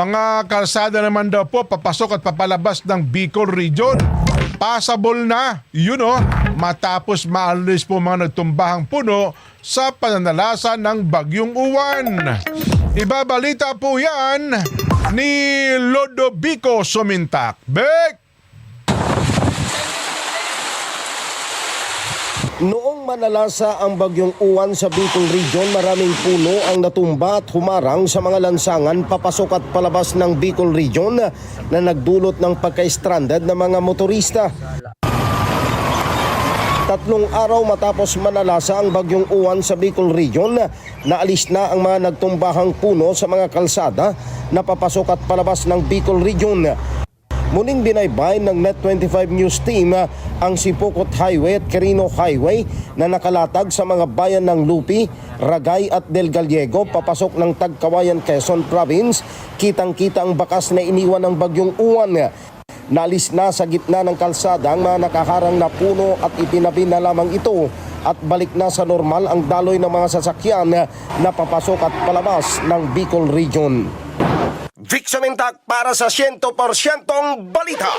mga kalsada naman daw po papasok at papalabas ng Bicol Region. Passable na, yun o, matapos maalis po mga nagtumbahang puno sa pananalasa ng Bagyong Uwan. Ibabalita po yan ni Lodovico Sumintak. Bek! Noong manalasa ang bagyong uwan sa Bicol Region, maraming puno ang natumba at humarang sa mga lansangan papasok at palabas ng Bicol Region na nagdulot ng pagka-stranded ng mga motorista. Tatlong araw matapos manalasa ang bagyong uwan sa Bicol Region, naalis na ang mga nagtumbahang puno sa mga kalsada na papasok at palabas ng Bicol Region. Muling binaybay ng Net25 News Team ah, ang Sipokot Highway at Quirino Highway na nakalatag sa mga bayan ng Lupi, Ragay at Del Gallego papasok ng Tagkawayan, Quezon Province. Kitang-kita ang bakas na iniwan ng bagyong uwan. Nalis na sa gitna ng kalsada ang mga nakaharang na puno at itinabi na lamang ito at balik na sa normal ang daloy ng mga sasakyan na papasok at palabas ng Bicol Region. Vic Samintak para sa 100% balita.